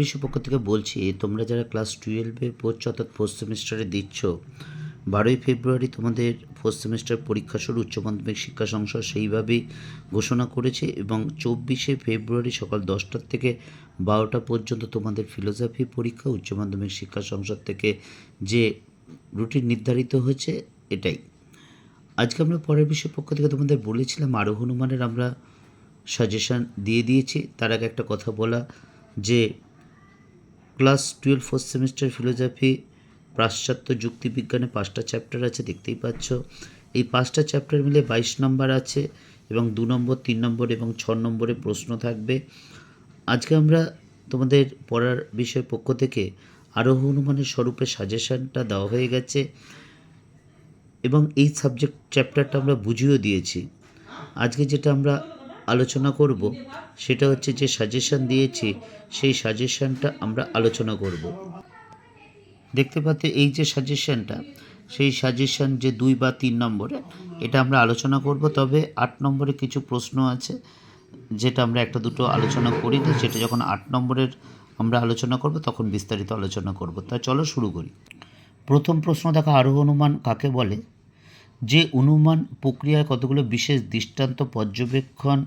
বিষয় পক্ষ থেকে বলছি, তোমরা যারা ক্লাস টুয়েলভে পড়ছো অর্থাৎ ফোর্থ সেমিস্টারে দিচ্ছ, বারোই ফেব্রুয়ারি তোমাদের ফোর্থ সেমিস্টার পরীক্ষা শুরু, উচ্চ মাধ্যমিক শিক্ষা সংসদ সেইভাবেই ঘোষণা করেছে এবং চব্বিশে ফেব্রুয়ারি সকাল দশটার থেকে বারোটা পর্যন্ত তোমাদের ফিলোসফি পরীক্ষা, উচ্চ মাধ্যমিক শিক্ষা সংসদ থেকে যে রুটিন নির্ধারিত হয়েছে এটাই। আজকে আমরা পরের বিষয় পক্ষ থেকে তোমাদের বলেছিলাম, আরও হনুমানের আমরা সাজেশান দিয়ে দিয়েছি। তার আগে একটা কথা বলা, যে class twelve fourth semester philosophy পাশ্চাত্য যুক্তিবিজ্ঞানে পাঁচটা চ্যাপ্টার আছে, দেখতেই পাচ্ছ। এই পাঁচটা চ্যাপ্টার মিলে বাইশ নম্বর আছে এবং দু নম্বর, তিন নম্বর এবং ছ নম্বরে প্রশ্ন থাকবে। আজকে আমরা তোমাদের পড়ার বিষয় পক্ষ থেকে আরোহ হনুমানের স্বরূপে সাজেশানটা দেওয়া হয়ে গেছে এবং এই সাবজেক্ট চ্যাপ্টারটা আমরা বুঝিয়েও দিয়েছি। আজকে যেটা আমরা আলোচনা করব, সেটা হচ্ছে যে সাজেশন দিয়েছি, সেই সাজেশনটা আমরা আলোচনা করব। দেখতে পাচ্ছি এই যে সাজেশনটা সেই সাজেশন যে দুই বা তিন নম্বরে, এটা আমরা আলোচনা করব, তবে আট নম্বরে কিছু প্রশ্ন আছে, যেটা আমরা একটা দুটো আলোচনা করি সেটা যখন আট নম্বরের আমরা আলোচনা করব, তখন বিস্তারিত আলোচনা করব। তা চলো শুরু করি। প্রথম প্রশ্ন দেখা আরোহ অনুমান কাকে বলে? যে অনুমান প্রক্রিয়ায় কতগুলো বিশেষ দৃষ্টান্ত পর্যবেক্ষণ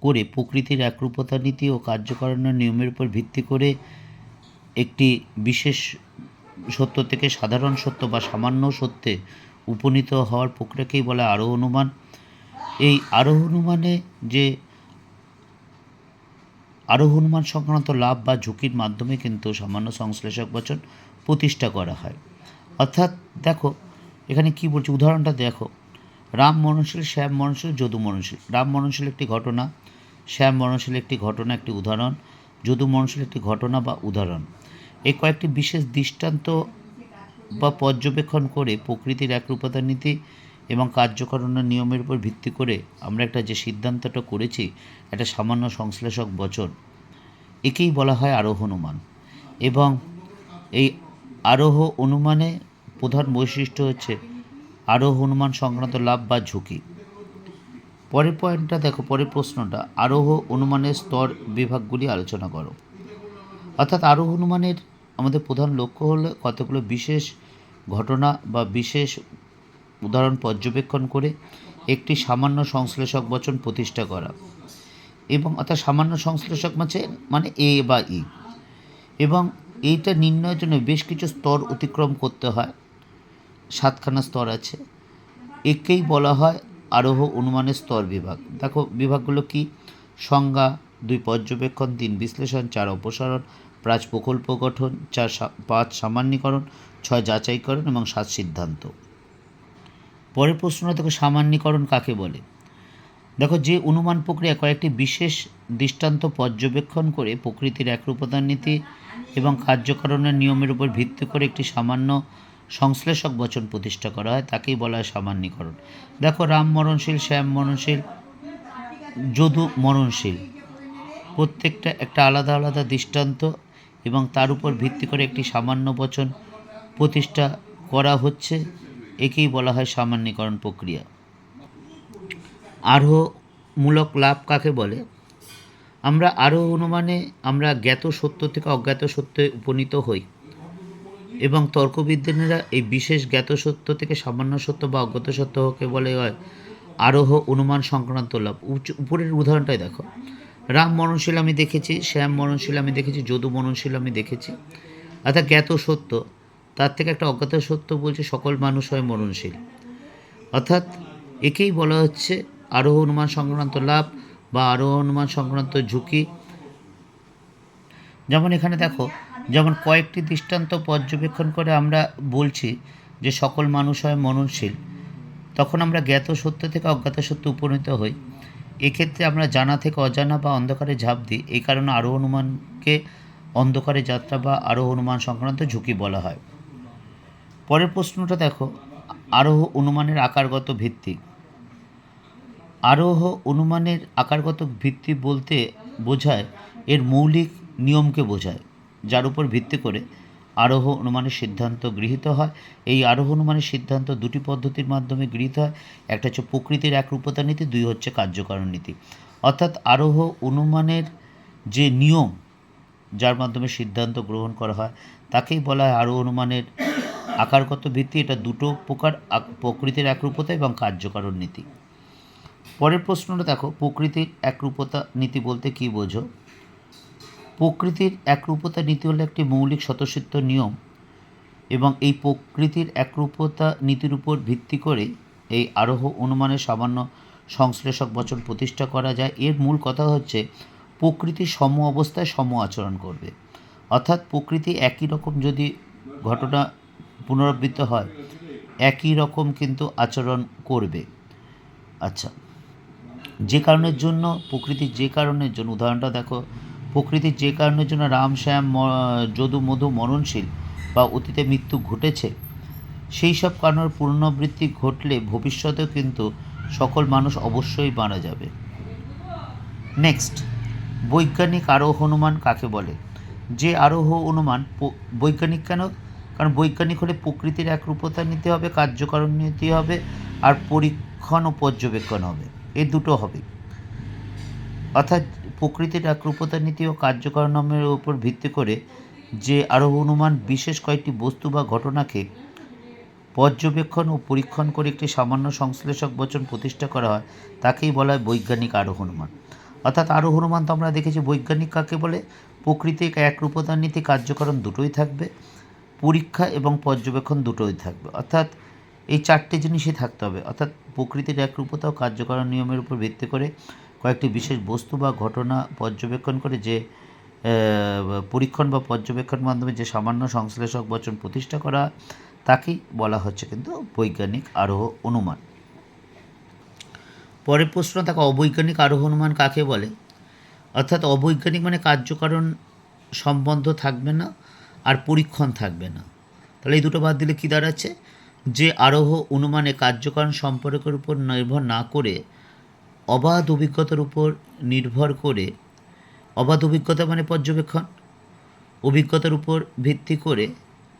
করে প্রকৃতির একরূপতা নীতি ও কার্যকারণের নিয়মের উপর ভিত্তি করে একটি বিশেষ সত্য থেকে সাধারণ সত্য বা সামান্য সত্যে উপনীত হওয়ার প্রক্রিয়াকেই বলে আরোহ অনুমান। এই আরোহ অনুমানে যে আরোহ অনুমান সংক্রান্ত লাভ বা ঝুঁকির মাধ্যমে কিন্তু সামান্য সংশ্লেষক বচন প্রতিষ্ঠা করা হয়। অর্থাৎ দেখো এখানে কি বলছি? উদাহরণটা দেখো। রাম মননশীল শ্যাম মননশীল যদু মননশীল রাম মননশীল একটি ঘটনা, শ্যাম মননশীল একটি ঘটনা, একটি উদাহরণ, যদু মননশীল একটি ঘটনা বা উদাহরণ। এই কয়েকটি বিশেষ দৃষ্টান্ত বা পর্যবেক্ষণ করে প্রকৃতির একরূপতা নীতি এবং কার্যকরণের নিয়মের উপর ভিত্তি করে আমরা একটা যে সিদ্ধান্তটা করেছি, একটা সামান্য সংশ্লেষক বচন, একেই বলা হয় আরোহ অনুমান। এবং এই আরোহ অনুমানে প্রধান বৈশিষ্ট্য হচ্ছে আরোহ অনুমান সংক্রান্ত লাভ বা ঝুঁকি। পরের পয়েন্টটা দেখো, পরের প্রশ্নটা, আরোহ অনুমানের স্তর বিভাগগুলি আলোচনা করো। অর্থাৎ আরোহ অনুমানের আমাদের প্রধান লক্ষ্য হলো কতগুলো বিশেষ ঘটনা বা বিশেষ উদাহরণ পর্যবেক্ষণ করে একটি সামান্য সংশ্লেষক বচন প্রতিষ্ঠা করা। এবং অর্থাৎ সামান্য সংশ্লেষক মাঝে মানে এ বা ই। এবং এইটা নির্ণয়ের জন্য বেশ কিছু স্তর অতিক্রম করতে হয়। সাতখানা স্তর আছে। একেই বলা হয় আরোহ অনুমানের স্তর বিভাগ। দেখো, বিভাগগুলো কি? সংজ্ঞা, দুই পর্যবেক্ষণ, তিন বিশ্লেষণ, চার অপসারণ, পাঁচ প্রকল্প গঠন, চার পাঁচ সামান্যীকরণ, ছয় যাচাইকরণ এবং সাত সিদ্ধান্ত। পরের প্রশ্ন দেখো, সামান্যীকরণ কাকে বলে? দেখো, যে অনুমান প্রক্রিয়া কয়েকটি বিশেষ দৃষ্টান্ত পর্যবেক্ষণ করে প্রকৃতির একরূপতার নীতি এবং কার্যকরণের নিয়মের উপর ভিত্তি করে একটি সামান্য সংশ্লেষক বচন প্রতিষ্ঠা করা হয়, তাকেই বলা হয় সামান্যীকরণ। দেখো, রাম মরণশীল, শ্যাম মরণশীল, যদু মরণশীল। প্রত্যেকটা একটা আলাদা আলাদা দৃষ্টান্ত এবং তার উপর ভিত্তি করে একটি সামান্য বচন প্রতিষ্ঠা করা হচ্ছে, একেই বলা হয় সামান্যীকরণ প্রক্রিয়া। আরোহমূলক লাভ কাকে বলে? আমরা আরও অনুমানে আমরা জ্ঞাত সত্য থেকে অজ্ঞাত সত্যে উপনীত হই। এবং তর্কবিজ্ঞানীরা এই বিশেষ জ্ঞাত সত্য থেকে সামান্য সত্য বা অজ্ঞাত সত্যকে বলে হয়, আরোহ অনুমান সংক্রান্ত লাভ। উপরের উদাহরণটাই দেখো। রাম মরণশীল আমি দেখেছি, শ্যাম মরণশীল আমি দেখেছি, যদু মরণশীল আমি দেখেছি। অর্থাৎ জ্ঞাত সত্য তার থেকে একটা অজ্ঞাত সত্য বলছে সকল মানুষ হয় মরণশীল। অর্থাৎ একেই বলা হচ্ছে আরোহ অনুমান সংক্রান্ত লাভ বা আরোহ অনুমান সংক্রান্ত ঝুঁকি। যেমন এখানে দেখো যেমন কয়েকটি দৃষ্টান্ত পর্যবেক্ষণ করে আমরা বলছি যে সকল মানুষ হয় মননশীল, তখন আমরা জ্ঞাত সত্য থেকে অজ্ঞাত সত্য উপনীত হই। এক্ষেত্রে আমরা জানা থেকে অজানা বা অন্ধকারে ঝাঁপ দিই। এই কারণে আরও অনুমানকে অন্ধকারে যাত্রা বা আরোহ অনুমান সংক্রান্ত ঝুঁকি বলা হয়। পরের প্রশ্নটা দেখো, আরোহ অনুমানের আকারগত ভিত্তি। আরোহ অনুমানের আকারগত ভিত্তি বলতে বোঝায়, এর মৌলিক নিয়মকে বোঝায়। যার উপর ভিত্তি করে আরোহ অনুমানের সিদ্ধান্ত গৃহীত হয়। এই আরোহ অনুমানের সিদ্ধান্ত দুটি পদ্ধতির মাধ্যমে গৃহীত হয়। একটা হচ্ছে প্রকৃতির একরূপতা নীতি, দুই হচ্ছে কার্যকারণ নীতি। অর্থাৎ আরোহ অনুমানের যে নিয়ম, যার মাধ্যমে সিদ্ধান্ত গ্রহণ করা হয়, তাকেই বলা হয় আরোহ অনুমানের আকারগত ভিত্তি। এটা দুটো প্রকার প্রকৃতির একরূপতা এবং কার্যকারণ নীতি। পরের প্রশ্নটা দেখো, প্রকৃতির একরূপতা নীতি বলতে কী বোঝো? প্রকৃতির একরূপতা নীতি হলো একটি মৌলিক স্বতঃসিদ্ধ নিয়ম এবং এই প্রকৃতির একরূপতা নীতির উপর ভিত্তি করে এই আরোহ অনুমানের সামান্য সংশ্লেষক বচন প্রতিষ্ঠা করা যায়। এর মূল কথা হচ্ছে প্রকৃতি সম অবস্থায় সম আচরণ করবে। অর্থাৎ প্রকৃতি একই রকম যদি ঘটনা পুনরাবৃত্ত হয়, একই রকম কিন্তু আচরণ করবে। আচ্ছা যে কারণের জন্য, প্রকৃতির যে কারণের জন্য, উদাহরণটা দেখো। প্রকৃতির যে কারণের জন্য রাম শ্যাম যদু, মধু মরণশীল বা অতীতে মৃত্যু ঘটেছে, সেই সব কারণের পুনরাবৃত্তি ঘটলে ভবিষ্যতেও কিন্তু সকল মানুষ অবশ্যই মারা যাবে। নেক্সট বৈজ্ঞানিক আরোহ অনুমান কাকে বলে? যে আরোহ অনুমান বৈজ্ঞানিক কেন? কারণ বৈজ্ঞানিক হলে প্রকৃতির একরূপতা নিতে হবে, কার্যকারণ নিতে হবে, আর পরীক্ষণ ও পর্যবেক্ষণ হবে। এই দুটো হবে। অর্থাৎ প্রকৃতির একরূপতা নীতি ও কার্যকারণের উপর ভিত্তি করে যে আরোহ অনুমান বিশেষ কয়েকটি বস্তু বা ঘটনাকে পর্যবেক্ষণ ও পরীক্ষণ করে একটি সামান্য সংশ্লেষক বচন প্রতিষ্ঠা করা হয়, তাকেই বলা হয় বৈজ্ঞানিক আরোহ অনুমান। অর্থাৎ আরোহ অনুমান তো আমরা দেখেছি বৈজ্ঞানিক কাকে বলে? প্রকৃতির একরূপতার নীতি কার্যকরণ দুটোই থাকবে, পরীক্ষা এবং পর্যবেক্ষণ দুটোই থাকবে। অর্থাৎ এই চারটে জিনিসই থাকতে হবে। অর্থাৎ প্রকৃতির একরূপতা ও কার্যকরণ নিয়মের উপর ভিত্তি করে কয়েকটি বিশেষ বস্তু বা ঘটনা পর্যবেক্ষণ করে যে পরীক্ষণ বা পর্যবেক্ষণ মাধ্যমে যে সামান্য সংশ্লেষক বচন প্রতিষ্ঠা করা, তাকেই বলা হচ্ছে কিন্তু বৈজ্ঞানিক আরোহ অনুমান। পরের প্রশ্ন থাকে অবৈজ্ঞানিক আরোহ অনুমান কাকে বলে? অর্থাৎ অবৈজ্ঞানিক মানে কার্যকারণ সম্বন্ধ থাকবে না আর পরীক্ষণ থাকবে না। তাহলে এই দুটো বাদ দিলে কী দাঁড়াচ্ছে? যে আরোহ অনুমানে কার্যকারণ সম্পর্কের উপর নির্ভর না করে অবাধ অভিজ্ঞতার উপর নির্ভর করে, অবাধ অভিজ্ঞতা মানে পর্যবেক্ষণ, অভিজ্ঞতার উপর ভিত্তি করে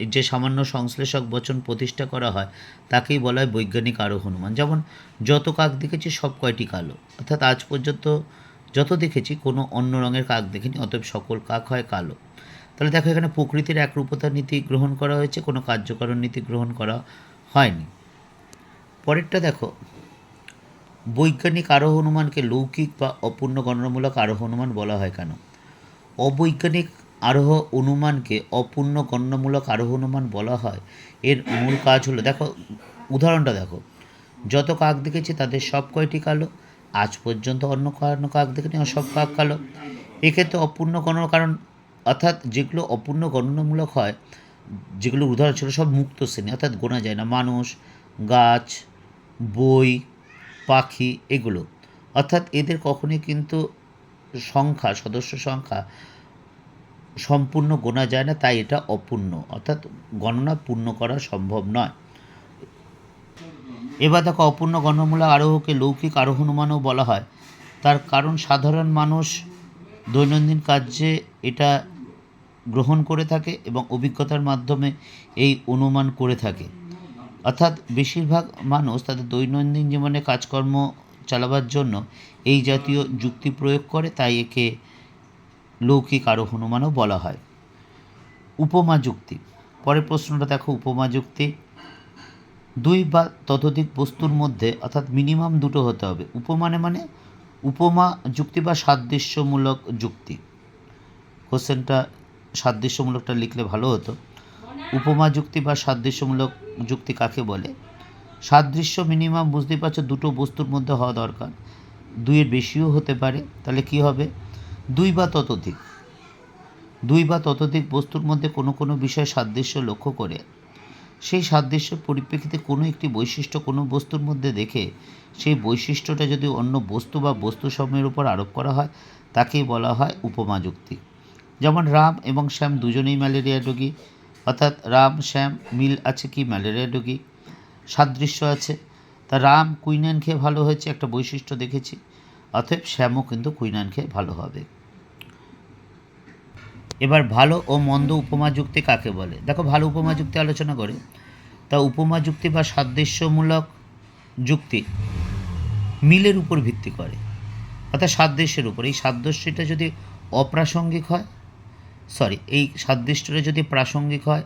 যে সামান্য সংশ্লেষক বচন প্রতিষ্ঠা করা হয়, তাকেই বলা হয় বৈজ্ঞানিক আরোহ হনুমান যেমন, যত কাক দেখেছি সব কয়টি কালো? অর্থাৎ আজ পর্যন্ত যত দেখেছি, কোনো অন্য রঙের কাক দেখিনি, অতএব সকল কাক হয় কালো। তাহলে দেখো, এখানে প্রকৃতির একরূপতার নীতি গ্রহণ করা হয়েছে, কোনো কার্যকরণ নীতি গ্রহণ করা হয়নি। পরেরটা দেখো বৈজ্ঞানিক আরোহ অনুমানকে লৌকিক বা অপূর্ণ গণনামূলক আরোহ অনুমান বলা হয় কেন? অবৈজ্ঞানিক আরোহ অনুমানকে অপূর্ণ গণ্যমূলক আরোহ অনুমান বলা হয়। এর মূল কাজ হলো, দেখো, উদাহরণটা দেখো। যত কাক দেখেছি তাদের সব কয়টি কালো? আজ পর্যন্ত অন্য কোনো কাক দেখেনি সব কাক কালো। এক্ষেত্রে অপূর্ণ গণনা কারণ, অর্থাৎ যেগুলো অপূর্ণ গণনামূলক হয়, যেগুলো উদাহরণ ছিল সব মুক্ত শ্রেণি, অর্থাৎ গোনা যায় না। মানুষ, গাছ, বই পাখি এগুলো। অর্থাৎ এদের কখনোই কিন্তু সংখ্যা, সদস্য সংখ্যা সম্পূর্ণ গোনা যায় না, তাই এটা অপূর্ণ। অর্থাৎ গণনা পূর্ণ করা সম্ভব নয়। এবার দেখো, অপূর্ণ গণনামূলক আরোহকে লৌকিক আরোহ অনুমানও বলা হয়। তার কারণ, সাধারণ মানুষ দৈনন্দিন কার্যে এটা গ্রহণ করে থাকে এবং অভিজ্ঞতার মাধ্যমে এই অনুমান করে থাকে। অর্থাৎ বেশিরভাগ মানুষ তাদের দৈনন্দিন জীবনে কাজকর্ম চালাবার জন্য এই জাতীয় যুক্তি প্রয়োগ করে, তাই একে লৌকিক আরোহ অনুমানও বলা হয়। উপমা যুক্তি। পরের প্রশ্নটা দেখো, উপমা যুক্তি। দুই বা ততোধিক বস্তুর মধ্যে, অর্থাৎ মিনিমাম দুটো হতে হবে। উপমানে মানে উপমা যুক্তি বা সাদৃশ্যমূলক যুক্তি। কোশ্চেনটা সাদৃশ্যমূলকটা লিখলে ভালো হতো। উপমা যুক্তি বা সাদৃশ্যমূলক যুক্তি কাকে বলে? সাদৃশ্য মিনিমাম বুঝতেই পারছ, দুটো বস্তুর মধ্যে হওয়া দরকার। দুইয়ের বেশিও হতে পারে, তাহলে কি হবে? দুই বা ততোধিক। দুই বা ততোধিক বস্তুর মধ্যে কোনো কোনো বিষয়ে সাদৃশ্য লক্ষ্য করে। সেই সাদৃশ্যের পরিপ্রেক্ষিতে কোনো একটি বৈশিষ্ট্য কোনো বস্তুর মধ্যে দেখে সেই বৈশিষ্ট্যটা যদি অন্য বস্তু বা বস্তু সমূহের উপর আরোপ করা হয়, তাকেই বলা হয় উপমা যুক্তি। যেমন রাম এবং শ্যাম দুজনেই ম্যালেরিয়া রোগী। অর্থাৎ রাম, শ্যাম, মিল আছে কি? ম্যালেরিয়া রোগী। সাদৃশ্য আছে। তা রাম কুইনান খেয়ে ভালো হয়েছে একটা বৈশিষ্ট্য দেখেছি। অতএব শ্যামও কিন্তু কুইনান খেয়ে ভালো হবে। এবার ভালো ও মন্দ উপমা যুক্তি কাকে বলে? দেখো, ভালো উপমা যুক্তি আলোচনা করে। তা উপমা যুক্তি বা সাদৃশ্যমূলক যুক্তি মিলের উপর ভিত্তি করে। অর্থাৎ সাদৃশ্যের উপর। এই সাদৃশ্যটা যদি অপ্রাসঙ্গিক হয় সরি এই সাদৃশ্যটা যদি প্রাসঙ্গিক হয়,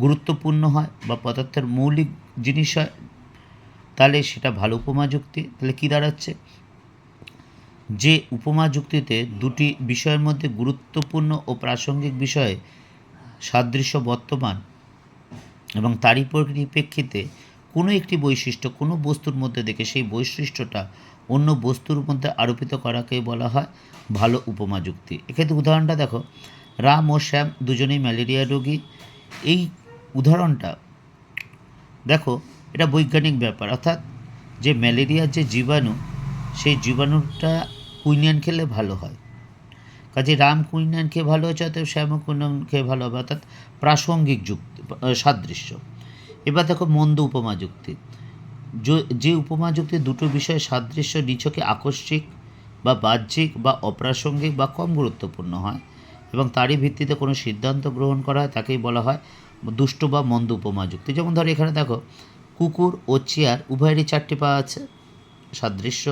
গুরুত্বপূর্ণ হয় বা পদার্থের মৌলিক জিনিস হয়, তাহলে সেটা ভালো উপমা যুক্তি, তাহলে কী দাঁড়াচ্ছে? যে উপমা যুক্তিতে দুটি বিষয়ের মধ্যে গুরুত্বপূর্ণ ও প্রাসঙ্গিক বিষয়ে সাদৃশ্য বর্তমান এবং তারই পরিপ্রেক্ষিতে কোনো একটি বৈশিষ্ট্য কোনো বস্তুর মধ্যে দেখে সেই বৈশিষ্ট্যটা অন্য বস্তুর মধ্যে আরোপিত করাকে বলা হয় ভালো উপমা যুক্তি। এক্ষেত্রে উদাহরণটা দেখো রাম ও শ্যাম দুজনেই ম্যালেরিয়া রোগী। এই উদাহরণটা, দেখো, এটা বৈজ্ঞানিক ব্যাপার। অর্থাৎ যে ম্যালেরিয়ার যে জীবাণু, সেই জীবাণুটা কুইনিয়ান খেলে ভালো হয়। কাজে রাম কুইনিয়ান খেয়ে ভালো হচ্ছে, অতএব শ্যামও কুইনিয়ান খেয়ে ভালো হবে। অর্থাৎ প্রাসঙ্গিক যুক্তি সাদৃশ্য। এবার দেখো, মন্দ উপমা যুক্তি। যে উপমা যুক্তি দুটো বিষয়ে সাদৃশ্য, নিছকে আকস্মিক বা বাহ্যিক বা অপ্রাসঙ্গিক বা কম গুরুত্বপূর্ণ হয়। এবং তারই ভিত্তিতে কোনো সিদ্ধান্ত গ্রহণ করা হয় তাকেই বলা হয় দুষ্ট বা মন্দ উপমা যুক্তি। যেমন ধরো এখানে দেখো, কুকুর ও চেয়ার উভয়েরই চারটি পা আছে, সাদৃশ্য।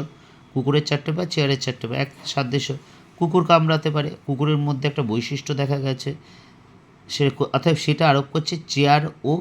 কুকুরের চারটে পা, চেয়ারের চারটে পা, এক সাদৃশ্য। কুকুর কামড়াতে পারে, কুকুরের মধ্যে একটা বৈশিষ্ট্য দেখা গেছে, সে অর্থাৎ সেটা আরোপ করছে চেয়ার ও